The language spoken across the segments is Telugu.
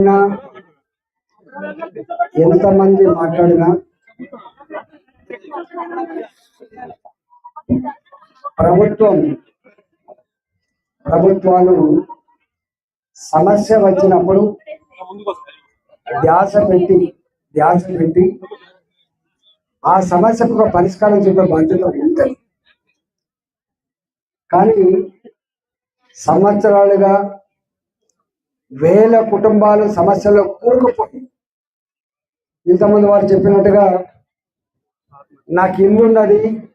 మాట్లాడినా ఎంతమంది మాట్లాడినా ప్రభుత్వం ప్రభుత్వాలు సమస్య వచ్చినప్పుడు ధ్యాస పెట్టి ధ్యాస పెట్టి ఆ సమస్యకు ఒక పరిష్కారం చెప్పే బాధ్యత ఉంటుంది కానీ సంవత్సరాలుగా వేల కుటుంబాలు సమస్యలో కూరుకుపోయి. ఇంతమంది వారు చెప్పినట్టుగా నాకు ఇల్లు ఉన్నది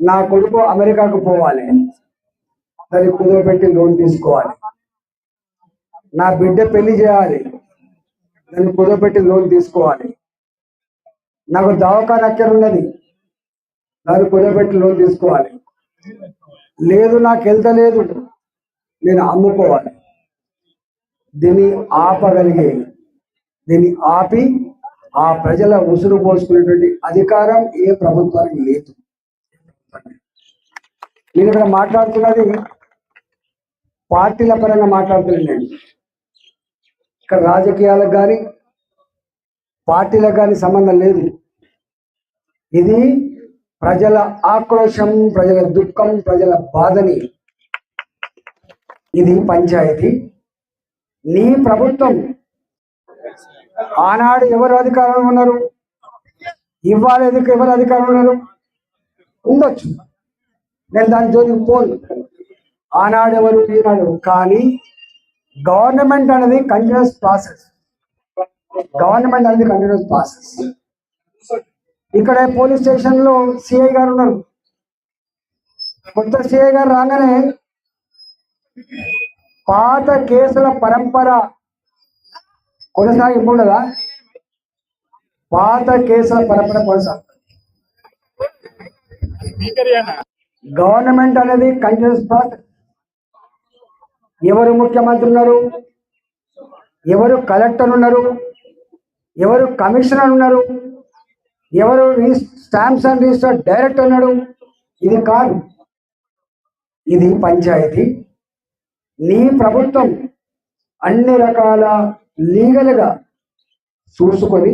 నా కొడుకు అమెరికాకు పోవాలి. దాన్ని కుదరపెట్టి లోన్ తీసుకోవాలి. నా బిడ్డ పెళ్ళి చేయాలి. దాన్ని కుదరపెట్టి లోన్ తీసుకోవాలి. నాకు దవాఖాన అక్కడ ఉన్నది. దాన్ని కుదరపెట్టి లోన్ తీసుకోవాలి. లేదు నాకు వెళ్తలేదు నేను అమ్ముకోవాలి. దీన్ని ఆపగలిగే దీన్ని ఆపి ఆ ప్రజల ఉసురు పోసుకునేటువంటి అధికారం ఏ ప్రభుత్వానికి లేదు. నేను ఇక్కడ మాట్లాడుతున్నది పార్టీల పరంగా మాట్లాడుతున్నాను నేను. ఇక్కడ రాజకీయాలకు కానీ పార్టీలకు కానీ సంబంధం లేదు. ఇది ప్రజల ఆక్రోషం ప్రజల దుఃఖం ప్రజల బాధని ఇది పంచాయతీ. నీ ప్రభుత్వం. ఆనాడు ఎవరు అధికారంలో ఉన్నారు? ఇవాళ ఎదుకు ఎవరు అధికారంలో ఉన్నారు? ఉండొచ్చు. నేను దాని జోలికి పోను. ఆనాడు ఎవరు ఈనాడు కానీ గవర్నమెంట్ అనేది కంటిన్యూస్ ప్రాసెస్ గవర్నమెంట్ అనేది కంటిన్యూస్ ప్రాసెస్ ఇక్కడ పోలీస్ స్టేషన్లో సిఐ గారు ఉన్నారు. కొత్త సిఐ గారు రాగానే పాత కేసుల పరంపర కొనసాగింపు ఉండదా పాత కేసుల పరంపర కొనసాగుతుంది గవర్నమెంట్ అనేది కంటిన్యూస్ ప్రాసెస్ ఎవరు ముఖ్యమంత్రి ఉన్నారు? ఎవరు కలెక్టర్ ఉన్నారు? ఎవరు కమిషనర్ ఉన్నారు? ఎవరు స్టాంప్స్ అండ్ రిజిస్టర్ డైరెక్టర్ ఉన్నాడు ఇది కాదు. ఇది పంచాయతీ నీ ప్రభుత్వం అన్ని రకాల లీగల్గా చూసుకొని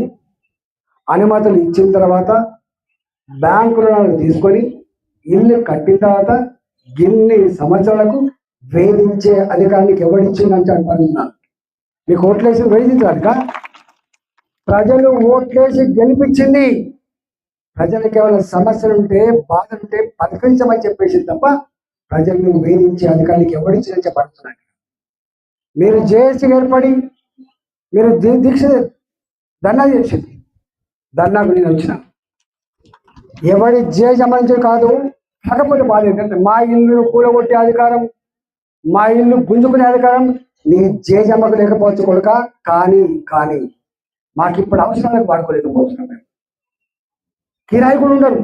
అనుమతులు ఇచ్చిన తర్వాత బ్యాంకు రుణాలు తీసుకొని ఇల్లు కట్టిన తర్వాత ఇన్ని సంవత్సరాలకు వేధించే అధికారానికి ఎవరిచ్చిందని అనుకుంటున్నాను మీకు ఓట్లేసి వేధించాలిక ప్రజలు ఓట్లేసి గెలిపించింది. ప్రజలకు ఏమైనా సమస్యలు ఉంటే బాధలు ఉంటే పరిష్కరించమని చెప్పేసి తప్ప ప్రజలను వేధించే అధికారానికి ఎవరు చెప్పడుతున్నాను మీరు జేఏసీ ఏర్పడి మీరు దీక్ష ధర్నా చేసింది. ధర్నాకు నేను వచ్చిన. ఎవడి సంబంధించి కాదు కాకపోతే బాధ ఏంటంటే మా ఇల్లు కూలగొట్టే అధికారం మా ఇల్లు గుంజుకునే అధికారం నీ జే జమకు లేకపోవచ్చు కొడుక కానీ కానీ మాకు ఇప్పుడు అవసరాలకు వాడుకోలేకపోతున్నాం మేము. కిరాయి కూడా ఉండరు.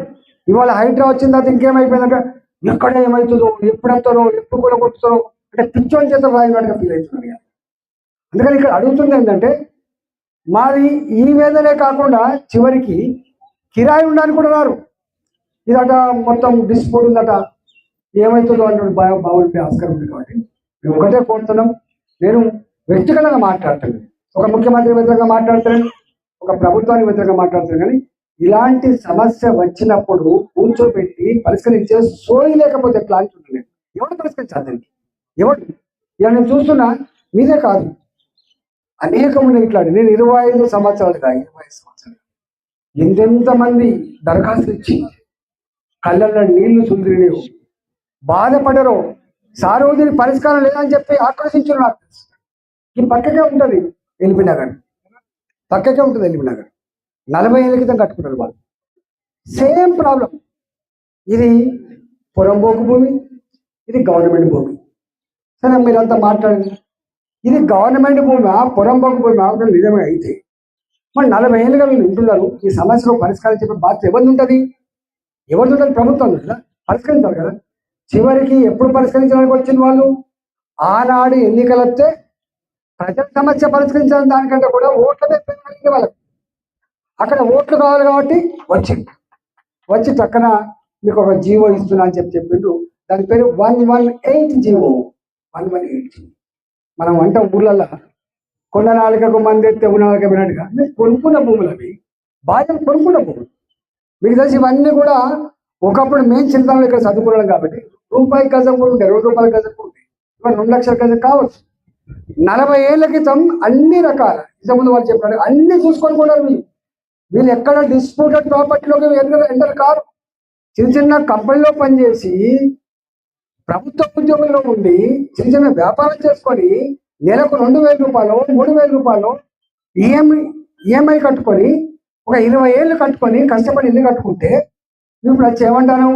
ఇవాళ హైడ్రా వచ్చిన తర్వాత ఇంకేమైపోయిందంటే ఎక్కడ ఏమవుతుందో ఎప్పుడెత్తారో ఎప్పుడు కూడా కొట్టుతారో అంటే పిచ్చోని చేత రాయినట్టుగా ఫీల్ అవుతున్నాను ఇక. అందుకని ఇక్కడ అడుగుతుంది ఏంటంటే మాది ఈ మీదనే కాకుండా చివరికి కిరాయి ఉండడానికి కూడా రారు. ఇదట మొత్తం డిస్పోర్ట్ ఉందట. ఏమవుతుందో అంటే బాగా బాగుంటే ఆస్కారం ఉంది కాబట్టి మేము ఒకటే కోరుతున్నాం. నేను వ్యక్తిగతంగా మాట్లాడతాను. ఒక ముఖ్యమంత్రి వ్యతిరేకంగా మాట్లాడతాను. ఒక ప్రభుత్వానికి వ్యతిరేకంగా మాట్లాడతాను. కానీ ఇలాంటి సమస్య వచ్చినప్పుడు కూర్చోబెట్టి పరిష్కరించే సోయి లేకపోతే ఎట్లా ఉండలేదు ఎవరు పరిష్కరించాలి దానికి? ఎవరు ఇలా నేను చూస్తున్నా మీదే కాదు. అనేకం ఉన్నాయి ఇట్లా నేను ఇరవై ఐదు సంవత్సరాలు కాదు ఇరవై ఐదు సంవత్సరాలు ఎంతెంత మంది దరఖాస్తులు ఇచ్చి కళ్ళల్లో నీళ్ళు సుందిరినేవు బాధపడరు సారోదిని పరిష్కారం లేదని చెప్పి ఆక్రోశించారు నాకు ఈ పక్కకే ఉంటుంది ఎల్బీ నగర్. పక్కకే ఉంటుంది ఎల్బీ నగర్. నలభై ఏళ్ళ క్రితం కట్టుకుంటారు వాళ్ళు. సేమ్ ప్రాబ్లం ఇది పురంబోకు భూమి ఇది గవర్నమెంట్ భూమి. సరే మీరంతా మాట్లాడండి. ఇది గవర్నమెంట్ భూమి పురంబోకు భూమి ఆవిడ నిజమే అయితే మరి నలభై ఏళ్ళుగా వీళ్ళు ఉంటున్నారు. ఈ సమస్యలో పరిష్కారం చెప్పే బాధ్యత ఎవరిది ఉంటుంది ఎవరిది ఉంటుంది? ప్రభుత్వం కదా పరిష్కరించాలి కదా. చివరికి ఎప్పుడు పరిష్కరించడానికి వచ్చింది వాళ్ళు? ఆనాడు ఎన్నికలు వస్తే ప్రజల సమస్య పరిష్కరించడం దానికంటే కూడా ఓట్లమే పెరిగింది వాళ్ళకి. అక్కడ ఓట్లు కావాలి కాబట్టి వచ్చింది. వచ్చి పక్కన మీకు ఒక జీవో ఇస్తున్నా అని చెప్పి చెప్పిండు. దాని పేరు one one eight GO. One one eight మనం వంట ఊళ్ళల్లో కొండ నాలుకకు మంది తెగు నాలుక వినట్టుగా మీరు కొనుక్కున్న భూములు అవి. బాగా కొనుక్కున్న భూములు. మీకు తెలిసి ఇవన్నీ కూడా ఒకప్పుడు మేము చింతనలో ఇక్కడ చదువుకున్నాం కాబట్టి రూపాయి గజం కూడా ఉంటాయి రెండు రూపాయల గజం కూడా ఉంటాయి ఇవాళ రెండు లక్షల గజం కావచ్చు. నలభై ఏళ్ళ క్రితం అన్ని రకాల ఇంతకుముందు వాళ్ళు చెప్పారు అన్ని చూసుకొని కూడా మీరు. వీళ్ళు ఎక్కడ డిస్ప్యూటెడ్ ప్రాపర్టీలోకి ఎంటర్ కారు? చిన్న చిన్న కంపెనీలో పనిచేసి ప్రభుత్వ ఉద్యోగంలో ఉండి చిన్న చిన్న వ్యాపారం చేసుకొని నెలకు రెండు వేల రూపాయలు మూడు వేల రూపాయలు ఈఎంఐ ఈఎంఐ కట్టుకొని ఒక ఇరవై ఏళ్ళు కట్టుకొని కష్టపడి ఇల్లు కట్టుకుంటే ఇప్పుడు వచ్చి ఏమంటాను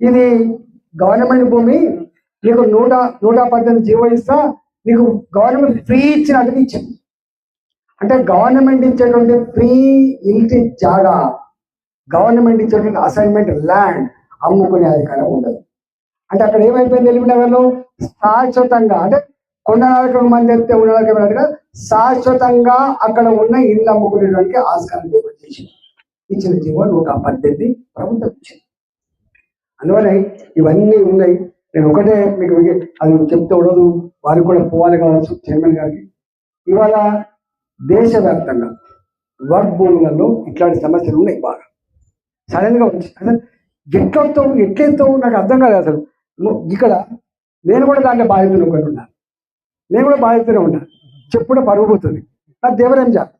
ఇది గవర్నమెంట్ భూమి నీకు నూట నూట పద్దెనిమిది జీవో ఇస్తా నీకు గవర్నమెంట్ ఫ్రీ ఇచ్చినట్టుగా ఇచ్చింది. అంటే గవర్నమెంట్ ఇచ్చేటువంటి ఫ్రీ ఇంటి జాగా గవర్నమెంట్ ఇచ్చేటువంటి అసైన్మెంట్ ల్యాండ్ అమ్ముకునే అధికారం ఉండదు. అంటే అక్కడ ఏమైపోయింది ఎలిమినగర్లో శాశ్వతంగా అంటే కొండనాలకు మంది ఎత్తే ఉండడానికి శాశ్వతంగా అక్కడ ఉన్న ఇల్లు అమ్ముకునేటువంటి ఆస్కారం చేసింది ఇచ్చిన జీవో నూట పద్దెనిమిది ప్రభుత్వం ఇచ్చింది. అందువల్ల ఇవన్నీ ఉన్నాయి. నేను ఒకటే మీకు అది చెప్తే ఉండదు. వారికి కూడా పోవాలి కావచ్చు చైర్మన్ గారికి. ఇవాళ దేశవ్యాప్తంగా వర్క్ భూములలో ఇట్లాంటి సమస్యలు ఉన్నాయి బాగా. సడన్గా వచ్చి అసలు ఎట్లవుతావు ఎట్లెత్తావు నాకు అర్థం కాలేదు అసలు. ఇక్కడ నేను కూడా దాంట్లో బాధితులు ఒకటి ఉన్నాను. నేను కూడా బాధితులే ఉన్నాను చెప్పుడు పరుగుపోతుంది నా దేవరేం జాబ్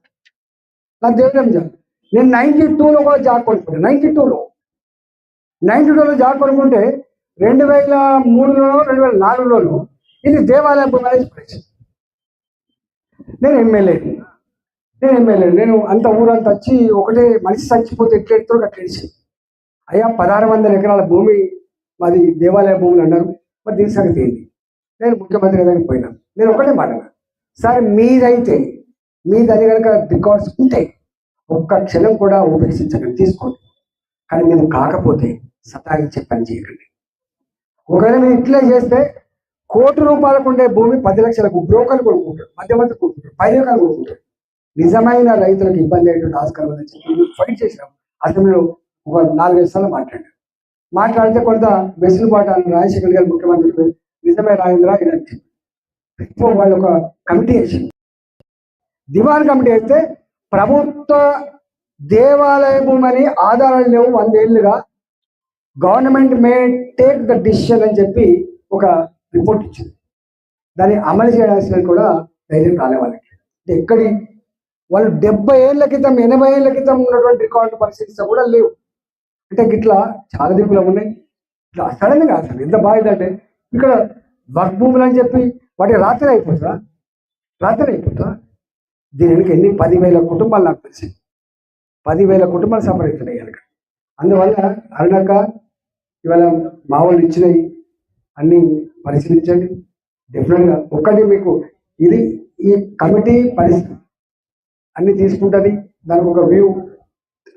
నా దేవరేం జాబ్ నేను నైన్టీ టూలో కూడా జాబ్ కొనుక్కుంటాను నైన్టీ టూలో. నైన్టీ టూలో జాబ్ కొనుక్కుంటే రెండు వేల మూడులోనో రెండు వేల నాలుగులోనో ఇది దేవాలయ భూమి అనేది నేను ఎమ్మెల్యే. నేను ఎమ్మెల్యే నేను అంత ఊరంతా వచ్చి ఒకటే మనిషి చచ్చిపోతే ఎట్లెడుతో కట్టేసి అయ్యా పదహారు వందల ఎకరాల భూమి మాది దేవాలయ భూములు అన్నారు. మరి దీని సంగతి ఏంటి? నేను ముఖ్యమంత్రి దగ్గరికి పోయినా. నేను ఒకటే మాట సార్ సరే మీదైతే మీదని కనుక రికార్డ్స్ ఉంటే ఒక్క క్షణం కూడా ఉపేక్షించకండి తీసుకోండి. కానీ నేను కాకపోతే సతాయించే పని చేయకండి. ఒకవేళ మీరు ఇట్లా చేస్తే కోటి రూపాయలకు ఉండే భూమి పది లక్షలకు బ్రోకర్లు కొనుక్కుంటారు మధ్యవర్తి కొనుక్కుంటారు పది రకాలు కొనుక్కుంటారు. నిజమైన రైతులకు ఇబ్బంది అయ్యేటువంటి ఆస్కారం ఉందని చెప్పి ఫైట్ చేసినాం అసెంబ్లీలో ఒక నాలుగైదు సార్లు మాట్లాడారు. మాట్లాడితే కొంత వెసులుబాటు అని రాజశేఖర్ గారు ముఖ్యమంత్రి నిజమే రాజేంద్ర ఇలాంటి ఇప్పుడు వాళ్ళు ఒక కమిటీ వేసింది దివాన్ కమిటీ అయితే ప్రభుత్వ దేవాలయము అని ఆధారాలు లేవు వందేళ్ళుగా government may take the decision అని చెప్పి ఒక రిపోర్ట్ ఇచ్చింది. దాన్ని అమలు చేయాల్సిన కూడా ధైర్యం రాలే వాళ్ళకి. ఎక్కడి వాళ్ళు డెబ్బై ఏళ్ళ క్రితం ఎనభై ఏళ్ళ క్రితం ఉన్నటువంటి రికార్డు పరిస్థితి కూడా లేవు. అంటే ఇట్లా చాలా దిగులు ఉన్నాయి ఇట్లా సడన్గా అసలు ఎంత బాగా అంటే ఇక్కడ వర్క్ భూములు అని చెప్పి వాటి రాత్రి అయిపోతుందా? రాత్రి అయిపోతుందా? దీని వెనుక ఎన్ని? పదివేల కుటుంబాలు నాకు తెలిసి. పదివేల కుటుంబాలు సఫర్ కనుక అందువల్ల అరడాక ఇవాళ మా వాళ్ళు ఇచ్చినవి అన్నీ పరిశీలించండి. డెఫినెట్గా ఒక్కటి మీకు ఇది ఈ కమిటీ పరిస్థితి. అన్ని తీసుకుంటుంది. దానికి ఒక వ్యూ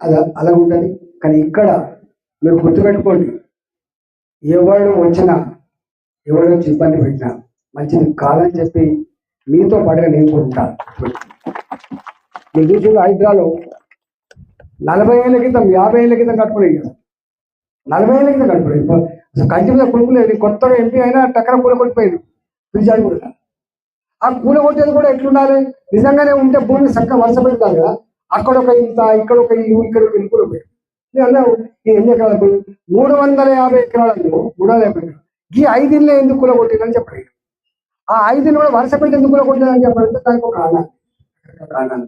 అది అలా ఉంటుంది. కానీ ఇక్కడ మీరు గుర్తుపెట్టుకోండి. ఎవరు వచ్చినా ఎవరు వచ్చి ఇబ్బంది పెట్టినా మంచిది కాదని చెప్పి మీతో పాటుగా నేను కూడా మీరు చూసిన హైదరాలో నలభై ఏళ్ళ క్రితం యాభై ఏళ్ళ క్రితం కట్టుకున్నాయి కదా. నలభై ఏళ్ళ క్రితం కట్టుకునేది. ఇప్పుడు కంటి మీద కొనుక్కులేదు కొత్తగా ఎంపీ అయినా టక్కన కూడా కొట్టిపోయింది పిలిచాడు కూడా. ఆ కూల కొట్టేది కూడా ఎట్లుండాలి? నిజంగానే ఉంటే భూమి చక్కగా వరుస పెడతారు కదా? అక్కడ ఒక ఇంత ఇక్కడ ఒక ఇల్లు ఇక్కడ ఒక ఇల్లు కూడా పెట్టి ఈ ఎన్ని ఎకరాల? భూమి మూడు వందల యాభై ఎకరాలలో మూడు వందల యాభై ఎకరాలు. ఈ ఐదు ఎందుకు కూల కొట్టిందని చెప్పండి ఆ ఐదుని కూడా వరుస పెట్టి ఎందుకు కూల కొట్టిందని చెప్పాలంటే దానికి ఒక కారణం. కారణం.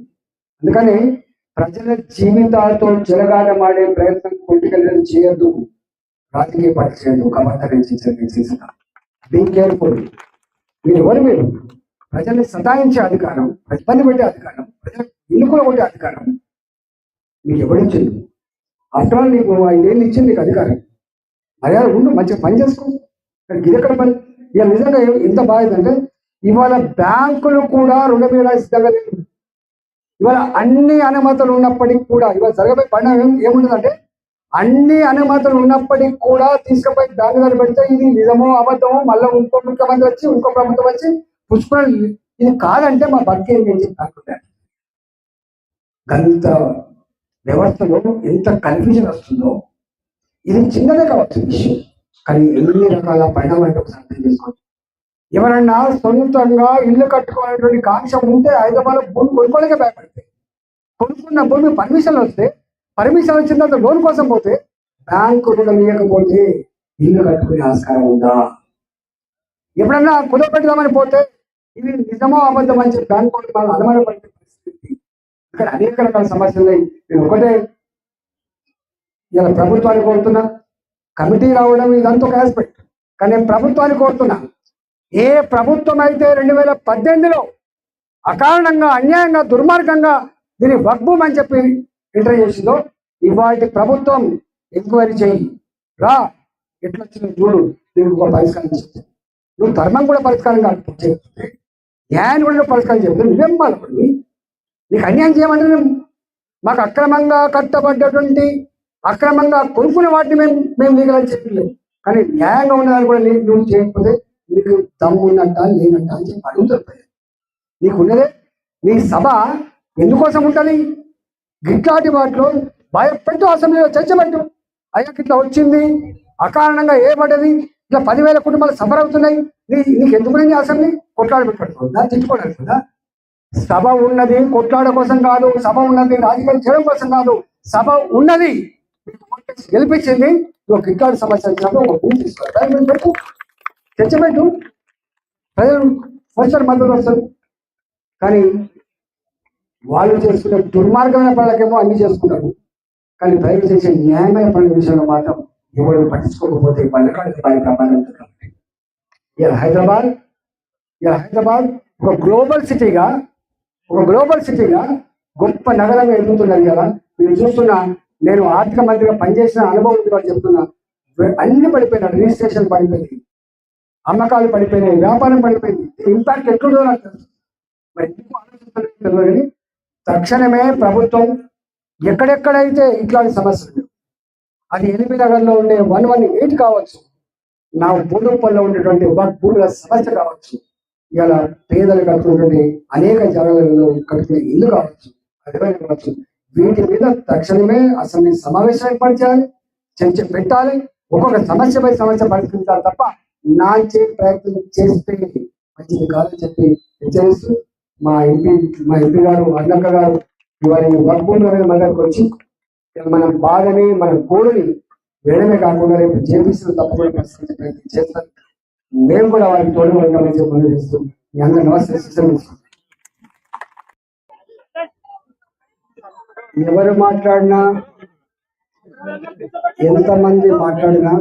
అందుకని ప్రజల జీవితాలతో చెలగాటమాడే ప్రయత్నం పొలిటికల్ చేయొద్దు. రాజకీయ పార్టీ చేయొద్దు. కమర్తరించి బీ కేర్ఫుల్ మీరు ఎవరు మీరు? ప్రజల్ని సతాయించే అధికారం ఇబ్బంది పెట్టే అధికారం ప్రజలకు ఎన్నుకుల కొట్టే అధికారం మీకు ఎవరిచ్చింది ఆఫ్టర్ ఆల్ నీకు ఐదేళ్ళు ఇచ్చింది నీకు అధికారం. మర్యాద ఉండు మంచిగా పని చేసుకో. ఇది ఎక్కడ పని? ఇక నిజంగా ఎంత బాగుందంటే ఇవాళ బ్యాంకులు కూడా రుణం ఇవ్వడానికి సిద్ధంగా లేదు ఇవాళ అన్ని అనుమతులు ఉన్నప్పటికీ కూడా ఇవాళ జరగబోయే పండుగ ఏముంటుందంటే అన్ని అనుమతులు ఉన్నప్పటికీ కూడా తీసుకుపోయి బ్యాంకు దగ్గర పెడితే ఇది నిజమో అబద్ధమో మళ్ళీ ఇంకో ముఖ్యమంత్రి వచ్చి ఇంకో ప్రభుత్వం వచ్చి పుష్పం ఇది కాదంటే మా బతికే ఏం చెప్తాను గంత వ్యవస్థలో ఎంత కన్ఫ్యూజన్ వస్తుందో ఇది చిన్నదే కావచ్చు విషయం కానీ ఎన్ని రకాల పరిణామాలు ఒకసారి అర్థం చేసుకోవచ్చు. ఎవరన్నా సొంతంగా ఇల్లు కట్టుకోవాలనేటువంటి కాంక్ష ఉంటే హైదరాబాద్ భూమి కొనుక్కోలేక భయపడతాయి. కొనుక్కున్న భూమి పర్మిషన్ వస్తే పర్మిషన్ వచ్చిన తర్వాత లోన్ కోసం పోతే బ్యాంకు రుణం ఇవ్వకపోతే ఇల్లు కట్టుకునే ఆస్కారం ఉందా? ఎప్పుడన్నా కుదరపెడదామని పోతే ఇది నిజమో అబద్ధం అని చెప్పి బ్యాంకు వాళ్ళు అనుమానపడే పరిస్థితి. ఇక్కడ అనేక రకాల సమస్యలు నేను ఒకటే ఇలా ప్రభుత్వాన్ని కోరుతున్నా. కమిటీ రావడం ఇదంతా ఒక ఆస్పెక్ట్ కానీ నేను ప్రభుత్వాన్ని కోరుతున్నా. ఏ ప్రభుత్వం అయితే రెండు వేల పద్దెనిమిదిలో అకారణంగా అన్యాయంగా దుర్మార్గంగా దీన్ని వక్బూమ్ అని చెప్పి ఎంటర్ చేసిందో ఇవాటి ప్రభుత్వం ఎంక్వైరీ చేయి. రా. ఎట్లా చూడు. దీనికి ఒక పరిష్కారం నువ్వు ధర్మం కూడా పరిష్కారం కాదు న్యాయాన్ని కూడా పరిష్కారం చెప్తే నువ్వేం బాధపడి నీకు అన్యాయం చేయమంటే మాకు అక్రమంగా కట్టబడ్డటువంటి అక్రమంగా కొనుక్కునే వాటిని మేము మేము లీగల్ చెప్పలేదు. కానీ న్యాయంగా ఉన్నదాన్ని కూడా నువ్వు చేయకపోతే నీకు దమ్ము ఉన్నట్ట లేనట్ట అని చెప్పి అడుగుతారు నీకు ఉన్నదే నీ సభ ఎందుకోసం ఉంటుంది? గిట్లాంటి వాటిలో భయపెట్టు అసెంబ్లీలో చర్చ పెట్టు. అయ్యాక ఇట్లా వచ్చింది అకారణంగా ఏ పడ్డది ఇట్లా పదివేల కుటుంబాలు సఫర్ అవుతున్నాయి. నీ నీకు ఎందుకు నీ అసెంబ్లీ కొట్లాడ పెట్టుకుంటుందా కదా సభ ఉన్నది కొట్లాడ కోసం కాదు సభ ఉన్నది రాజకీయం చేయడం కోసం కాదు సభ ఉన్నది. గెలిపించింది. ఒక గిట్లాంటి సమస్య పెట్టు చర్చ పెట్టు ప్రజలు వస్తారు మద్దతు వస్తారు. కానీ వాళ్ళు చేసుకునే దుర్మార్గమైన పనులకేమో అన్ని చేసుకుంటారు. కానీ ప్రజలు చేసే న్యాయమైన పనుల విషయంలో మాత్రం ఎవరు పట్టించుకోకపోతే వాళ్ళకాడికి వారి ప్రమాదం కాబట్టి ఇలా హైదరాబాద్ ఇలా హైదరాబాద్ ఒక గ్లోబల్ సిటీగా ఒక గ్లోబల్ సిటీగా గొప్ప నగరంగా ఎదుగుతున్నది కదా. మీరు చూస్తున్నా నేను ఆర్థిక మంత్రిగా పనిచేసిన అనుభవం కూడా చెప్తున్నా. అన్ని పడిపోయినాయి రిజిస్ట్రేషన్ పడిపోయింది అమ్మకాలు పడిపోయినాయి వ్యాపారం పడిపోయింది. ఇంపాక్ట్ ఎక్కడో నాకు తెలుసు. మరి ఎందుకు ఆలోచిస్తున్నారో తెలియదు తక్షణమే ప్రభుత్వం ఎక్కడెక్కడైతే ఇట్లాంటి సమస్యలు అది ఎనిమిది నగర్లో ఉండే వన్ వన్ ఎయిట్ కావచ్చు. నా బోడుపల్లో ఉండేటువంటి వర్క్ భూముల సమస్య కావచ్చు. ఇలా పేదలు కట్టుకున్నటువంటి అనేక జనాలలో కట్టుకునే ఇల్లు కావచ్చు అర్థమైన కావచ్చు వీటి మీద తక్షణమే అసెంబ్లీ సమావేశం ఏర్పాటు చేయాలి చర్చ పెట్టాలి ఒక్కొక్క సమస్యపై సమస్య పరిష్కరించాలి తప్ప నాంచే ప్రయత్నం చేస్తే మంచిది కాదని చెప్పి హెచ్చరిస్తూ మా ఎంపీ మా ఎంపీ గారు అన్నక్క గారు ఇవాళ వర్క్ మీద దగ్గరకు వచ్చి మన బాధని మన గోడుని వేడమే కాకుండా రేపు జేపీసీలో తప్పకుండా పరిష్కరించే ప్రయత్నం చేస్తాం. మేము కూడా వారికి తోడు ఉంటామని చెప్పి మనం చేస్తూ మీ అందరూ నమస్తే సిస్టమ్ ఎవరు మాట్లాడినా ఎంతమంది మాట్లాడినా